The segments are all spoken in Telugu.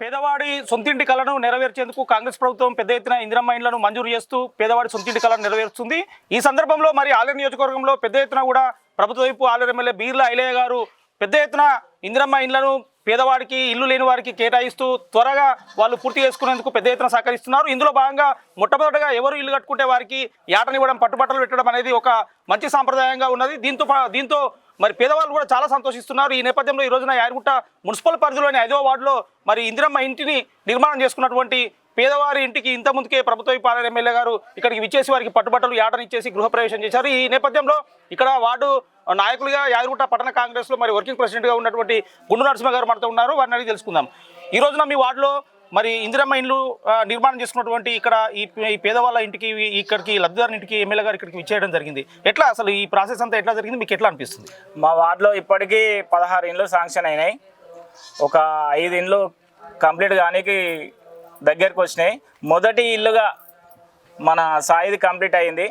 పేదవాడి సొంతింటి కళను నెరవేర్చేందుకు కాంగ్రెస్ ప్రభుత్వం పెద్ద ఎత్తున ఇందిరమ్మ ఇండ్లను మంజూరు చేస్తూ పేదవాడి సొంతింటి కళను నెరవేరుస్తుంది. ఈ సందర్భంలో మరి ఆలయ నియోజకవర్గంలో పెద్ద ఎత్తున కూడా ప్రభుత్వ వైపు ఆలయ ఎమ్మెల్యే బీర్లా ఐలయ్య గారు పెద్ద ఎత్తున ఇందిరమ్మ ఇండ్లను పేదవాడికి ఇల్లు లేని వారికి కేటాయిస్తూ త్వరగా వాళ్ళు పూర్తి చేసుకునేందుకు పెద్ద ఎత్తున సహకరిస్తున్నారు. ఇందులో భాగంగా మొట్టమొదటిగా ఎవరు ఇల్లు కట్టుకుంటే వారికి యాటనివ్వడం పట్టుబట్టలు పెట్టడం అనేది ఒక మంచి సాంప్రదాయంగా ఉన్నది. దీంతో దీంతో మరి పేదవాళ్ళు కూడా చాలా సంతోషిస్తున్నారు. ఈ నేపథ్యంలో ఈ రోజున యాదగుట్ట మున్సిపల్ పరిధిలోని ఐదో వార్డులో మరి ఇందిరమ్మ ఇంటిని నిర్మాణం చేసుకున్నటువంటి పేదవారి ఇంటికి ఇంత ముందుకే ప్రభుత్వ పాలన ఎమ్మెల్యే గారు ఇక్కడికి విచ్చేసి వారికి పట్టుబట్టలు యాటనిచ్చేసి గృహప్రవేశం చేశారు. ఈ నేపథ్యంలో ఇక్కడ వార్డు నాయకులుగా యాదగుట్ట పట్టణ కాంగ్రెస్లో మరి వర్కింగ్ ప్రెసిడెంట్గా ఉన్నటువంటి గుండు నరసింహ గారు మనతో ఉన్నారు. వారిని అడిగి తెలుసుకుందాం. ఈ రోజున మీ వార్డులో మరి ఇందిరమ్మ ఇండ్లు నిర్మాణం చేసుకున్నటువంటి ఇక్కడ ఈ పేదవాళ్ళ ఇంటికి ఇక్కడికి లబ్ధిదారుని ఇంటికి ఎమ్మెల్యే గారు ఇక్కడికి విచ్చేయడం జరిగింది. ఎట్లా అసలు ఈ ప్రాసెస్ అంతా ఎట్లా జరిగింది? మీకు ఎట్లా అనిపిస్తుంది? మా వార్డులో ఇప్పటికీ పదహారు ఇండ్లు శాంక్షన్ అయినాయి. ఒక ఐదు ఇండ్లు కంప్లీట్ కానీకి దగ్గరకు వచ్చినాయి. మొదటి ఇల్లుగా మన సాయిది కంప్లీట్ అయింది.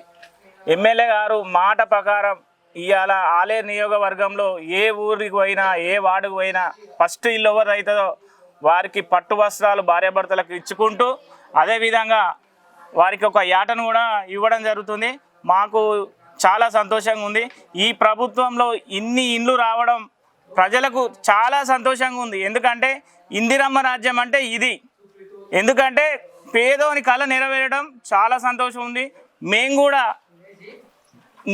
ఎమ్మెల్యే గారు మాట ప్రకారం ఇవాళ ఆలయ నియోగవర్గంలో ఏ ఊరికి పోయినా ఏ వార్డుకు పోయినా ఫస్ట్ ఇల్లు ఎవరు అవుతుందో వారికి పట్టు వస్త్రాలు భార్యాభర్తలకు ఇచ్చుకుంటూ అదేవిధంగా వారికి ఒక యాటను కూడా ఇవ్వడం జరుగుతుంది. మాకు చాలా సంతోషంగా ఉంది. ఈ ప్రభుత్వంలో ఇన్ని ఇండ్లు రావడం ప్రజలకు చాలా సంతోషంగా ఉంది. ఎందుకంటే ఇందిరమ్మ రాజ్యం అంటే ఇది. ఎందుకంటే పేదోని కళ నెరవేరడం చాలా సంతోషం ఉంది. మేము కూడా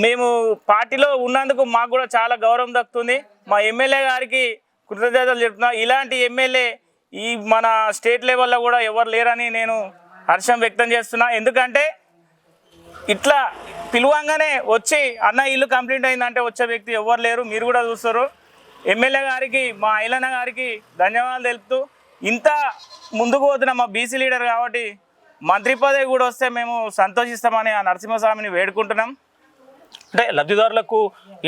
మేము పార్టీలో ఉన్నందుకు మాకు కూడా చాలా గౌరవం దక్కుతుంది. మా ఎమ్మెల్యే గారికి కృతజ్ఞతలు చెప్తున్నా. ఇలాంటి ఎమ్మెల్యే ఈ మన స్టేట్ లెవెల్లో కూడా ఎవరు లేరని నేను హర్షం వ్యక్తం చేస్తున్నా. ఎందుకంటే ఇట్లా పిలువంగానే వచ్చి అన్న ఇల్లు కంప్లీట్ అయిందంటే వచ్చే వ్యక్తి ఎవరు లేరు మీరు కూడా చూస్తారు. ఎమ్మెల్యే గారికి మా ఐలన్న గారికి ధన్యవాదాలు తెలుపుతూ ఇంత ముందుకు పోతున్న మా బీసీ లీడర్ కాబట్టి మంత్రి పదవి కూడా వస్తే మేము సంతోషిస్తామని ఆ నరసింహస్వామిని వేడుకుంటున్నాం. అంటే లబ్ధిదారులకు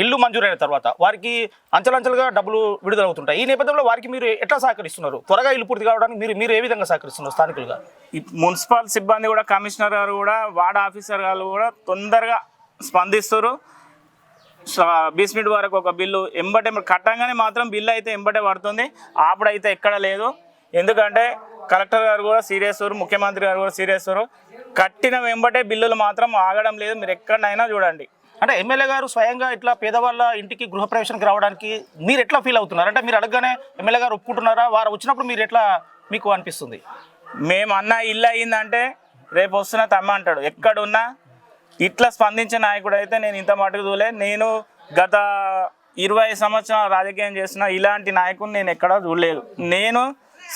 ఇల్లు మంజూరైన తర్వాత వారికి అంచెలంచెలుగా డబ్బులు విడుదలవుతుంటాయి. ఈ నేపథ్యంలో వారికి మీరు ఎట్లా సహకరిస్తున్నారు? త్వరగా ఇల్లు పూర్తి కావడానికి మీరు మీరు ఏ విధంగా సహకరిస్తున్నారు స్థానికులుగా? ఈ మున్సిపల్ సిబ్బంది కూడా కమిషనర్ గారు కూడా వార్డ్ ఆఫీసర్ గారు కూడా తొందరగా స్పందిస్తారు. బీస్మిట్ వరకు ఒక బిల్లు ఎంబటే కట్టంగానే మాత్రం బిల్లు అయితే ఎంబటే పడుతుంది. ఆపుడైతే ఎక్కడ లేదు. ఎందుకంటే కలెక్టర్ గారు కూడా సీరియస్ ముఖ్యమంత్రి గారు కూడా సీరియస్ కట్టిన వెంబటే బిల్లులు మాత్రం ఆగడం లేదు. మీరు ఎక్కడైనా చూడండి. అంటే ఎమ్మెల్యే గారు స్వయంగా ఇట్లా పేదవాళ్ళ ఇంటికి గృహప్రవేశానికి రావడానికి మీరు ఎట్లా ఫీల్ అవుతున్నారు? అంటే మీరు అడగగానే ఎమ్మెల్యే గారు ఒప్పుకుంటున్నారా? వారు వచ్చినప్పుడు మీరు ఎట్లా మీకు అనిపిస్తుంది? మేము అన్న ఇల్లు అయ్యిందంటే రేపు వస్తున్న తమ్మ అంటాడు. ఎక్కడున్నా ఇట్లా స్పందించే నాయకుడు అయితే నేను ఇంత మటుకు చూలే నేను గత ఇరవై సంవత్సరాలు రాజకీయం చేసిన ఇలాంటి నాయకుడిని నేను ఎక్కడా చూడలేదు. నేను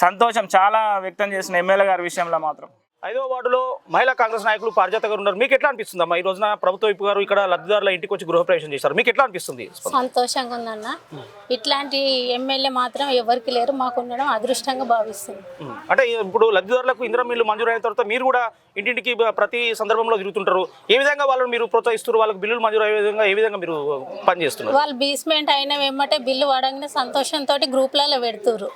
సంతోషం చాలా వ్యక్తం చేసిన ఎమ్మెల్యే గారి విషయంలో మాత్రం. ఐదో వార్డులో మహిళా కాంగ్రెస్ నాయకులు పారిజాత గారు ఉన్నారు. మీకు ఎట్లా అనిపిస్తుంది అమ్మా ఈ రోజున ప్రభుత్వ వైపు గారు ఇక్కడ లబ్ధిదారుల ఇంటికి వచ్చి గృహప్రవేశం చేశారు. మీకు ఎట్లా అనిపిస్తుంది సంతోషంగా ఉందన్న. ఇట్లాంటి ఎమ్మెల్యే మాత్రం ఎవరికి లేరు. మాకు ఉండడం అదృష్టంగా భావిస్తుంది. అంటే ఇప్పుడు లబ్ధిదారులకు ఇందిరా మిల్లు మంజూరైన తర్వాత మీరు కూడా ఇంటింటికి ప్రతి సందర్భంలో తిరుగుతుంటారు. ఏ విధంగా వాళ్ళని మీరు ప్రోత్సహిస్తారు వాళ్ళకి బిల్లులు మంజూరు అయ్యే విధంగా ఏ విధంగా మీరు పనిచేస్తున్నారు? వాళ్ళు బీస్మెంట్ అయిన వెంబటే బిల్లు వాడంగానే సంతోషంతో గ్రూప్లలో పెడుతురు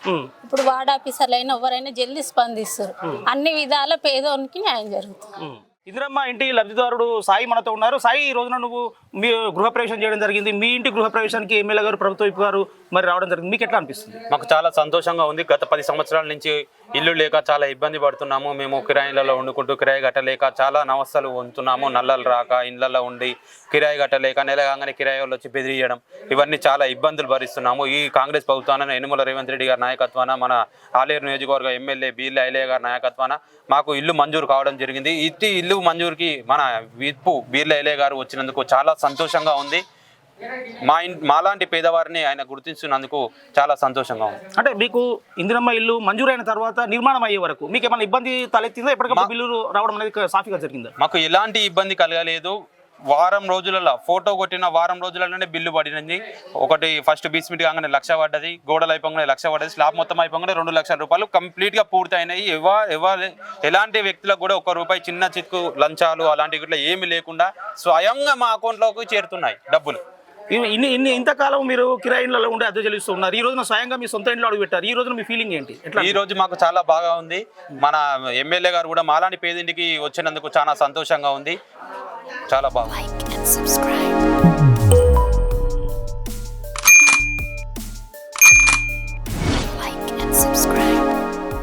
ఇప్పుడు వార్డ్ ఆఫీసర్లు అయినా ఎవరైనా జల్దీ స్పందిస్తారు. అన్ని విధాల పేదోనికి న్యాయం జరుగుతుంది. ఇందిరమ్మ ఇంటి లబ్ధిదారుడు సాయి మనతో ఉన్నారు. సాయి ఈ రోజున నువ్వు మీ గృహప్రవేశం చేయడం జరిగింది. మీ ఇంటి గృహప్రవేశానికి ఎమ్మెల్యే గారు ప్రభుత్వ వైపు గారు మరి రావడం జరిగింది. మీకు ఎట్లా అనిపిస్తుంది? మాకు చాలా సంతోషంగా ఉంది. గత పది సంవత్సరాల నుంచి ఇల్లు లేక చాలా ఇబ్బంది పడుతున్నాము. మేము కిరాయిలలో వండుకుంటూ కిరాయి కట్టలేక చాలా నవస్థలు వంతున్నాము నల్లలు రాక ఇళ్ళలో ఉండి కిరాయి కట్టలేక నెల కాగానే కిరాయి వాళ్ళు వచ్చి బెదిరియడం ఇవన్నీ చాలా ఇబ్బందులు భరిస్తున్నాము. ఈ కాంగ్రెస్ ప్రభుత్వాన యనుమల రేవంత్ రెడ్డి గారి నాయకత్వాన మన ఆలేరు నియోజకవర్గ ఎమ్మెల్యే బీర్ల ఐలే గారి నాయకత్వాన మాకు ఇల్లు మంజూరు కావడం జరిగింది. ఇట్టి ఇల్లు మంజూరుకి మన విప్పు బీర్ల ఐలయ్య గారు వచ్చినందుకు చాలా సంతోషంగా ఉంది. మా ఇన్ మాలాంటి పేదవారిని ఆయన గుర్తించినందుకు చాలా సంతోషంగా ఉంది. అంటే మీకు ఇందిరమ్మ ఇల్లు మంజూరైన తర్వాత నిర్మాణం అయ్యే వరకు మీకు ఏమైనా ఇబ్బంది తలెత్తిందా? ఎప్పటికప్పుడు బిల్లులు రావడం అనేది సాఫీగా జరిగిందా? మాకు ఎలాంటి ఇబ్బంది కలగలేదు. వారం రోజులలో ఫోటో కొట్టిన వారం రోజులలోనే బిల్లు పడినది. ఒకటి ఫస్ట్ బీస్మిట్ కాగానే లక్ష పడ్డది గోడలు అయిపోగానే లక్ష పడ్డది స్లాబ్ మొత్తం అయిపోగానే రెండు లక్షల రూపాయలు కంప్లీట్గా పూర్తి అయినాయి ఎవ ఎవ ఎలాంటి వ్యక్తులకు కూడా ఒక రూపాయి చిన్న చిక్కు లంచాలు అలాంటివి ఇట్లా ఏమీ లేకుండా స్వయంగా మా అకౌంట్లోకి చేరుతున్నాయి డబ్బులు. ఇన్ని- ఇన్ని ఇంతకాలం మీరు కిరాయి ఇళ్ళలో ఉండి అద్దె చెల్లిస్తూ ఉన్నారు ఈ రోజున స్వయంగా మీ సొంత ఇంట్లో అడుగు పెట్టారు ఈ రోజున మీ ఫీలింగ్ ఏంటి? ఎట్లా ఈ రోజు మాకు చాలా బాగా ఉంది. మన ఎమ్మెల్యే గారు కూడా మాలాంటి పేదింటికి వచ్చినందుకు చాలా సంతోషంగా ఉంది. చాలా బాగుంది.